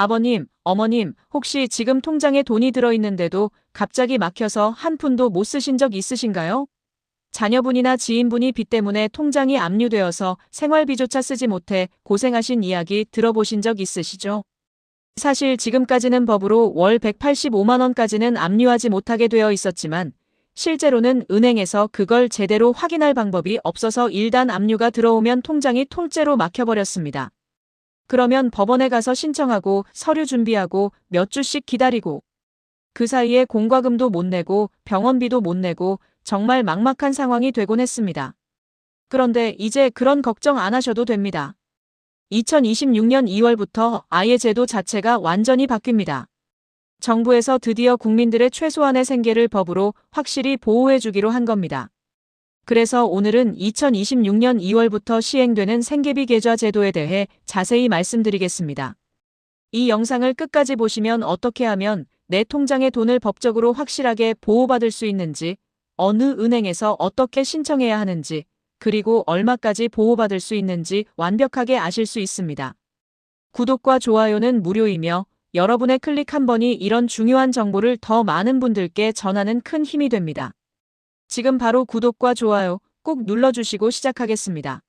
아버님, 어머님, 혹시 지금 통장에 돈이 들어있는데도 갑자기 막혀서 한 푼도 못 쓰신 적 있으신가요? 자녀분이나 지인분이 빚 때문에 통장이 압류되어서 생활비조차 쓰지 못해 고생하신 이야기 들어보신 적 있으시죠? 사실 지금까지는 법으로 월 185만원까지는 압류하지 못하게 되어 있었지만 실제로는 은행에서 그걸 제대로 확인할 방법이 없어서 일단 압류가 들어오면 통장이 통째로 막혀버렸습니다. 그러면 법원에 가서 신청하고 서류 준비하고 몇 주씩 기다리고 그 사이에 공과금도 못 내고 병원비도 못 내고 정말 막막한 상황이 되곤 했습니다. 그런데 이제 그런 걱정 안 하셔도 됩니다. 2026년 2월부터 아예 제도 자체가 완전히 바뀝니다. 정부에서 드디어 국민들의 최소한의 생계를 법으로 확실히 보호해주기로 한 겁니다. 그래서 오늘은 2026년 2월부터 시행되는 생계비 계좌 제도에 대해 자세히 말씀드리겠습니다. 이 영상을 끝까지 보시면 어떻게 하면 내 통장의 돈을 법적으로 확실하게 보호받을 수 있는지, 어느 은행에서 어떻게 신청해야 하는지, 그리고 얼마까지 보호받을 수 있는지 완벽하게 아실 수 있습니다. 구독과 좋아요는 무료이며 여러분의 클릭 한 번이 이런 중요한 정보를 더 많은 분들께 전하는 큰 힘이 됩니다. 지금 바로 구독과 좋아요 꼭 눌러주시고 시작하겠습니다.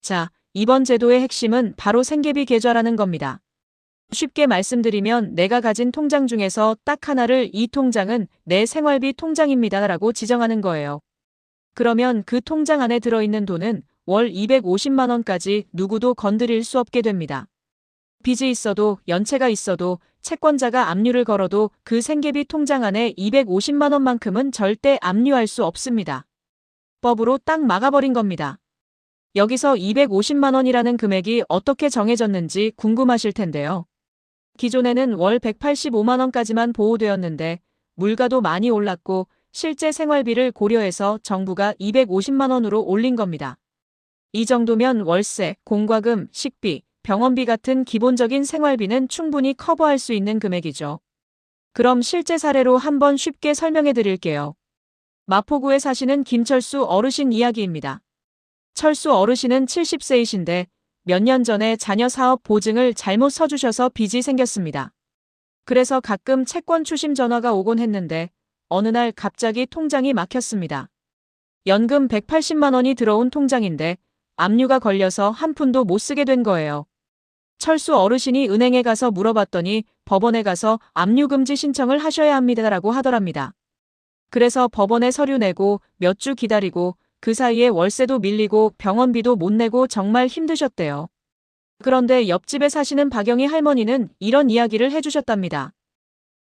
자, 이번 제도의 핵심은 바로 생계비 계좌라는 겁니다. 쉽게 말씀드리면 내가 가진 통장 중에서 딱 하나를 이 통장은 내 생활비 통장입니다 라고 지정하는 거예요. 그러면 그 통장 안에 들어있는 돈은 월 250만원까지 누구도 건드릴 수 없게 됩니다. 빚이 있어도 연체가 있어도 채권자가 압류를 걸어도 그 생계비 통장 안에 250만 원만큼은 절대 압류할 수 없습니다. 법으로 딱 막아버린 겁니다. 여기서 250만 원이라는 금액이 어떻게 정해졌는지 궁금하실 텐데요. 기존에는 월 185만 원까지만 보호되었는데 물가도 많이 올랐고 실제 생활비를 고려해서 정부가 250만 원으로 올린 겁니다. 이 정도면 월세, 공과금, 식비, 병원비 같은 기본적인 생활비는 충분히 커버할 수 있는 금액이죠. 그럼 실제 사례로 한번 쉽게 설명해 드릴게요. 마포구에 사시는 김철수 어르신 이야기입니다. 철수 어르신은 70세이신데 몇 년 전에 자녀 사업 보증을 잘못 서주셔서 빚이 생겼습니다. 그래서 가끔 채권 추심 전화가 오곤 했는데 어느 날 갑자기 통장이 막혔습니다. 연금 180만 원이 들어온 통장인데 압류가 걸려서 한 푼도 못 쓰게 된 거예요. 철수 어르신이 은행에 가서 물어봤더니 법원에 가서 압류금지 신청을 하셔야 합니다라고 하더랍니다. 그래서 법원에 서류 내고 몇 주 기다리고 그 사이에 월세도 밀리고 병원비도 못 내고 정말 힘드셨대요. 그런데 옆집에 사시는 박영희 할머니는 이런 이야기를 해주셨답니다.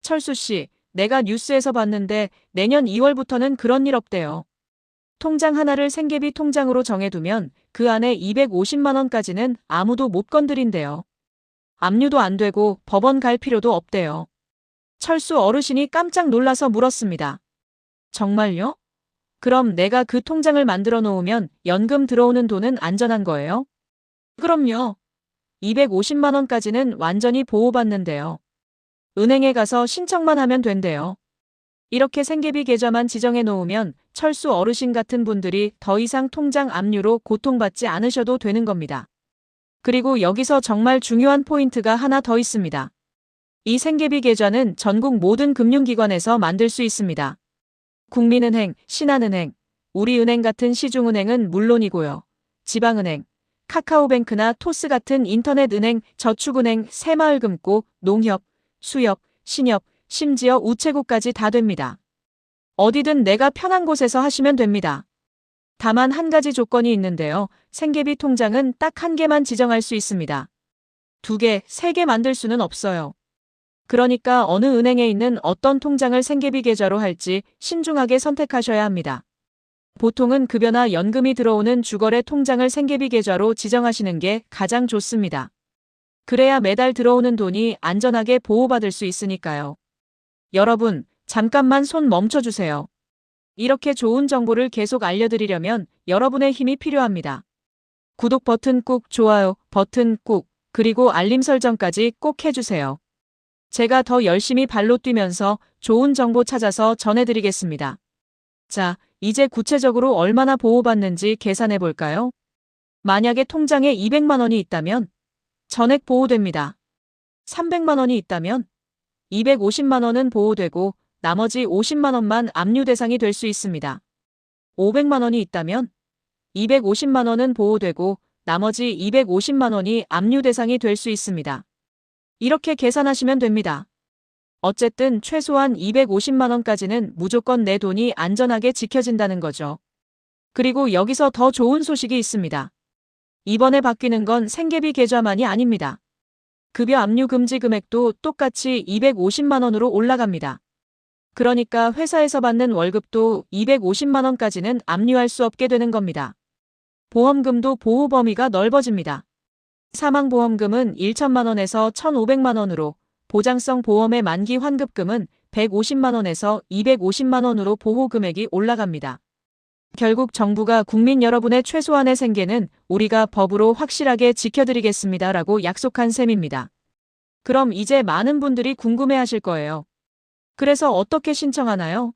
철수 씨, 내가 뉴스에서 봤는데 내년 2월부터는 그런 일 없대요. 통장 하나를 생계비 통장으로 정해두면 그 안에 250만원까지는 아무도 못 건드린대요. 압류도 안 되고 법원 갈 필요도 없대요. 철수 어르신이 깜짝 놀라서 물었습니다. 정말요? 그럼 내가 그 통장을 만들어 놓으면 연금 들어오는 돈은 안전한 거예요? 그럼요. 250만원까지는 완전히 보호받는데요. 은행에 가서 신청만 하면 된대요. 이렇게 생계비 계좌만 지정해 놓으면 철수 어르신 같은 분들이 더 이상 통장 압류로 고통받지 않으셔도 되는 겁니다. 그리고 여기서 정말 중요한 포인트가 하나 더 있습니다. 이 생계비 계좌는 전국 모든 금융기관에서 만들 수 있습니다. 국민은행, 신한은행, 우리은행 같은 시중은행은 물론이고요. 지방은행, 카카오뱅크나 토스 같은 인터넷은행, 저축은행, 새마을금고, 농협, 수협, 신협, 심지어 우체국까지 다 됩니다. 어디든 내가 편한 곳에서 하시면 됩니다. 다만 한 가지 조건이 있는데요. 생계비 통장은 딱 한 개만 지정할 수 있습니다. 두 개, 세 개 만들 수는 없어요. 그러니까 어느 은행에 있는 어떤 통장을 생계비 계좌로 할지 신중하게 선택하셔야 합니다. 보통은 급여나 연금이 들어오는 주거래 통장을 생계비 계좌로 지정하시는 게 가장 좋습니다. 그래야 매달 들어오는 돈이 안전하게 보호받을 수 있으니까요. 여러분, 잠깐만 손 멈춰주세요. 이렇게 좋은 정보를 계속 알려드리려면 여러분의 힘이 필요합니다. 구독 버튼 꾹, 좋아요 버튼 꾹, 그리고 알림 설정까지 꼭 해주세요. 제가 더 열심히 발로 뛰면서 좋은 정보 찾아서 전해드리겠습니다. 자, 이제 구체적으로 얼마나 보호받는지 계산해 볼까요? 만약에 통장에 200만 원이 있다면 전액 보호됩니다. 300만 원이 있다면 250만 원은 보호되고 나머지 50만 원만 압류 대상이 될 수 있습니다. 500만 원이 있다면 250만 원은 보호되고 나머지 250만 원이 압류 대상이 될 수 있습니다. 이렇게 계산하시면 됩니다. 어쨌든 최소한 250만 원까지는 무조건 내 돈이 안전하게 지켜진다는 거죠. 그리고 여기서 더 좋은 소식이 있습니다. 이번에 바뀌는 건 생계비 계좌만이 아닙니다. 급여 압류 금지 금액도 똑같이 250만 원으로 올라갑니다. 그러니까 회사에서 받는 월급도 250만 원까지는 압류할 수 없게 되는 겁니다. 보험금도 보호 범위가 넓어집니다. 사망보험금은 1천만 원에서 1,500만 원으로 보장성 보험의 만기 환급금은 150만 원에서 250만 원으로 보호 금액이 올라갑니다. 결국 정부가 국민 여러분의 최소한의 생계는 우리가 법으로 확실하게 지켜드리겠습니다. 라고 약속한 셈입니다. 그럼 이제 많은 분들이 궁금해 하실 거예요. 그래서 어떻게 신청하나요?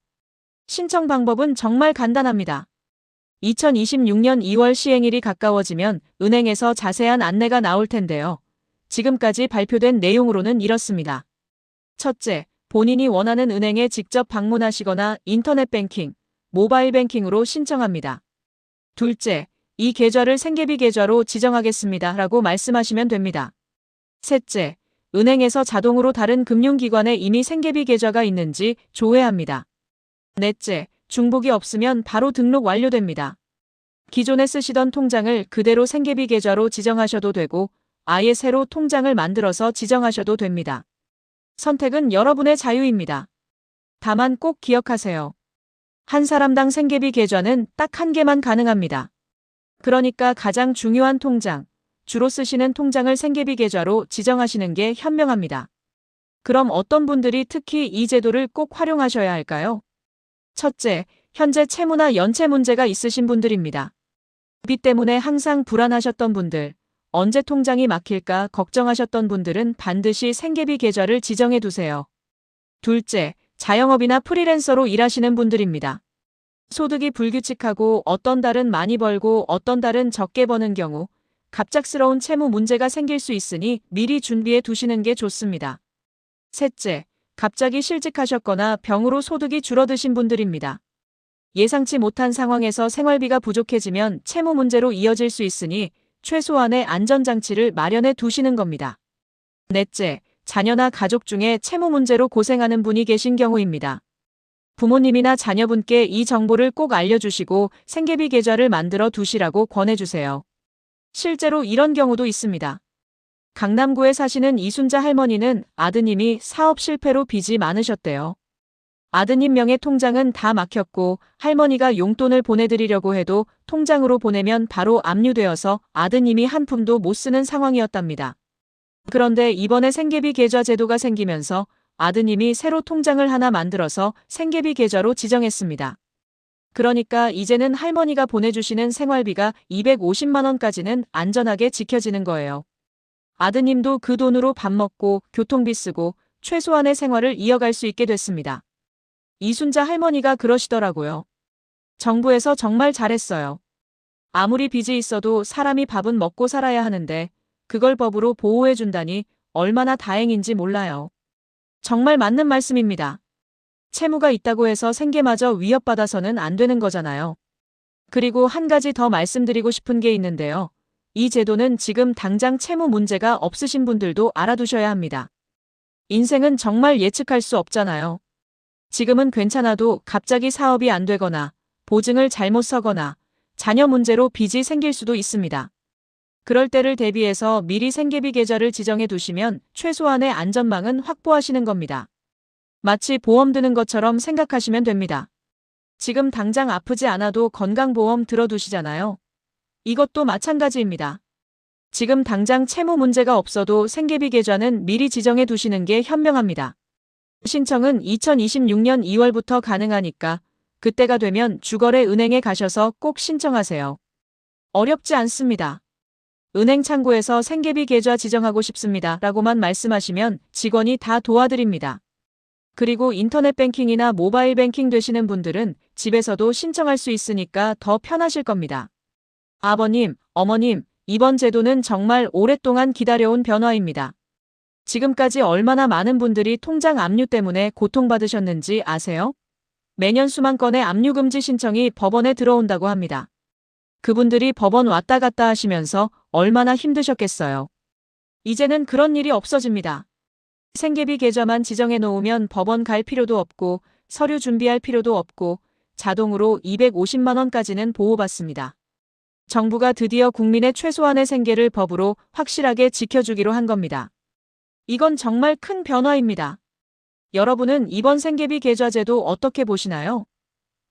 신청 방법은 정말 간단합니다. 2026년 2월 시행일이 가까워지면 은행에서 자세한 안내가 나올 텐데요. 지금까지 발표된 내용으로는 이렇습니다. 첫째, 본인이 원하는 은행에 직접 방문하시거나 인터넷 뱅킹, 모바일 뱅킹으로 신청합니다. 둘째, 이 계좌를 생계비 계좌로 지정하겠습니다. 라고 말씀하시면 됩니다. 셋째, 은행에서 자동으로 다른 금융기관에 이미 생계비 계좌가 있는지 조회합니다. 넷째, 중복이 없으면 바로 등록 완료됩니다. 기존에 쓰시던 통장을 그대로 생계비 계좌로 지정하셔도 되고 아예 새로 통장을 만들어서 지정하셔도 됩니다. 선택은 여러분의 자유입니다. 다만 꼭 기억하세요. 한 사람당 생계비 계좌는 딱 한 개만 가능합니다. 그러니까 가장 중요한 통장, 주로 쓰시는 통장을 생계비 계좌로 지정하시는 게 현명합니다. 그럼 어떤 분들이 특히 이 제도를 꼭 활용하셔야 할까요? 첫째, 현재 채무나 연체 문제가 있으신 분들입니다. 빚 때문에 항상 불안하셨던 분들, 언제 통장이 막힐까 걱정하셨던 분들은 반드시 생계비 계좌를 지정해 두세요. 둘째, 자영업이나 프리랜서로 일하시는 분들입니다. 소득이 불규칙하고 어떤 달은 많이 벌고 어떤 달은 적게 버는 경우 갑작스러운 채무 문제가 생길 수 있으니 미리 준비해 두시는 게 좋습니다. 셋째, 갑자기 실직하셨거나 병으로 소득이 줄어드신 분들입니다. 예상치 못한 상황에서 생활비가 부족해지면 채무 문제로 이어질 수 있으니 최소한의 안전장치를 마련해 두시는 겁니다. 넷째, 자녀나 가족 중에 채무 문제로 고생하는 분이 계신 경우입니다. 부모님이나 자녀분께 이 정보를 꼭 알려주시고 생계비 계좌를 만들어 두시라고 권해주세요. 실제로 이런 경우도 있습니다. 강남구에 사시는 이순자 할머니는 아드님이 사업 실패로 빚이 많으셨대요. 아드님 명의 통장은 다 막혔고 할머니가 용돈을 보내드리려고 해도 통장으로 보내면 바로 압류되어서 아드님이 한 푼도 못 쓰는 상황이었답니다. 그런데 이번에 생계비 계좌 제도가 생기면서 아드님이 새로 통장을 하나 만들어서 생계비 계좌로 지정했습니다. 그러니까 이제는 할머니가 보내주시는 생활비가 250만원까지는 안전하게 지켜지는 거예요. 아드님도 그 돈으로 밥 먹고 교통비 쓰고 최소한의 생활을 이어갈 수 있게 됐습니다. 이순자 할머니가 그러시더라고요. 정부에서 정말 잘했어요. 아무리 빚이 있어도 사람이 밥은 먹고 살아야 하는데 그걸 법으로 보호해준다니 얼마나 다행인지 몰라요. 정말 맞는 말씀입니다. 채무가 있다고 해서 생계마저 위협받아서는 안 되는 거잖아요. 그리고 한 가지 더 말씀드리고 싶은 게 있는데요. 이 제도는 지금 당장 채무 문제가 없으신 분들도 알아두셔야 합니다. 인생은 정말 예측할 수 없잖아요. 지금은 괜찮아도 갑자기 사업이 안 되거나 보증을 잘못 서거나 자녀 문제로 빚이 생길 수도 있습니다. 그럴 때를 대비해서 미리 생계비 계좌를 지정해 두시면 최소한의 안전망은 확보하시는 겁니다. 마치 보험 드는 것처럼 생각하시면 됩니다. 지금 당장 아프지 않아도 건강보험 들어두시잖아요. 이것도 마찬가지입니다. 지금 당장 채무 문제가 없어도 생계비 계좌는 미리 지정해 두시는 게 현명합니다. 신청은 2026년 2월부터 가능하니까 그때가 되면 주거래 은행에 가셔서 꼭 신청하세요. 어렵지 않습니다. 은행 창구에서 생계비 계좌 지정하고 싶습니다. 라고만 말씀하시면 직원이 다 도와드립니다. 그리고 인터넷 뱅킹이나 모바일 뱅킹 되시는 분들은 집에서도 신청할 수 있으니까 더 편하실 겁니다. 아버님, 어머님, 이번 제도는 정말 오랫동안 기다려온 변화입니다. 지금까지 얼마나 많은 분들이 통장 압류 때문에 고통받으셨는지 아세요? 매년 수만 건의 압류 금지 신청이 법원에 들어온다고 합니다. 그분들이 법원 왔다 갔다 하시면서 얼마나 힘드셨겠어요. 이제는 그런 일이 없어집니다. 생계비 계좌만 지정해 놓으면 법원 갈 필요도 없고 서류 준비할 필요도 없고 자동으로 250만 원까지는 보호받습니다. 정부가 드디어 국민의 최소한의 생계를 법으로 확실하게 지켜주기로 한 겁니다. 이건 정말 큰 변화입니다. 여러분은 이번 생계비 계좌제도 어떻게 보시나요?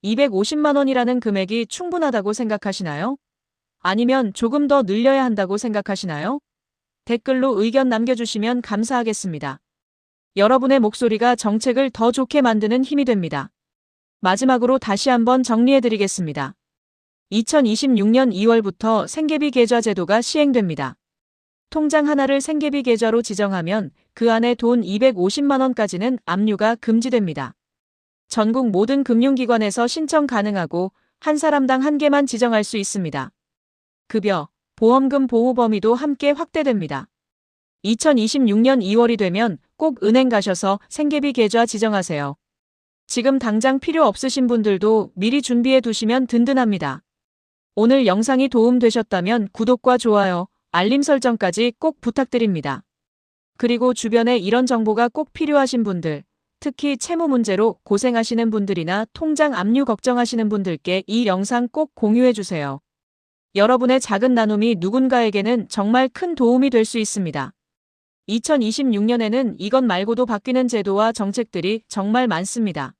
250만 원이라는 금액이 충분하다고 생각하시나요? 아니면 조금 더 늘려야 한다고 생각하시나요? 댓글로 의견 남겨주시면 감사하겠습니다. 여러분의 목소리가 정책을 더 좋게 만드는 힘이 됩니다. 마지막으로 다시 한번 정리해드리겠습니다. 2026년 2월부터 생계비 계좌 제도가 시행됩니다. 통장 하나를 생계비 계좌로 지정하면 그 안에 돈 250만 원까지는 압류가 금지됩니다. 전국 모든 금융기관에서 신청 가능하고 한 사람당 한 개만 지정할 수 있습니다. 급여, 보험금 보호 범위도 함께 확대됩니다. 2026년 2월이 되면 꼭 은행 가셔서 생계비 계좌 지정하세요. 지금 당장 필요 없으신 분들도 미리 준비해 두시면 든든합니다. 오늘 영상이 도움되셨다면 구독과 좋아요, 알림 설정까지 꼭 부탁드립니다. 그리고 주변에 이런 정보가 꼭 필요하신 분들, 특히 채무 문제로 고생하시는 분들이나 통장 압류 걱정하시는 분들께 이 영상 꼭 공유해 주세요. 여러분의 작은 나눔이 누군가에게는 정말 큰 도움이 될 수 있습니다. 2026년에는 이것 말고도 바뀌는 제도와 정책들이 정말 많습니다.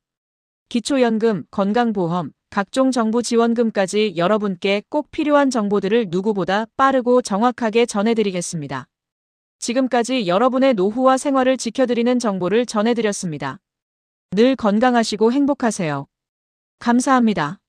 기초연금, 건강보험, 각종 정부 지원금까지 여러분께 꼭 필요한 정보들을 누구보다 빠르고 정확하게 전해드리겠습니다. 지금까지 여러분의 노후와 생활을 지켜드리는 정보를 전해드렸습니다. 늘 건강하시고 행복하세요. 감사합니다.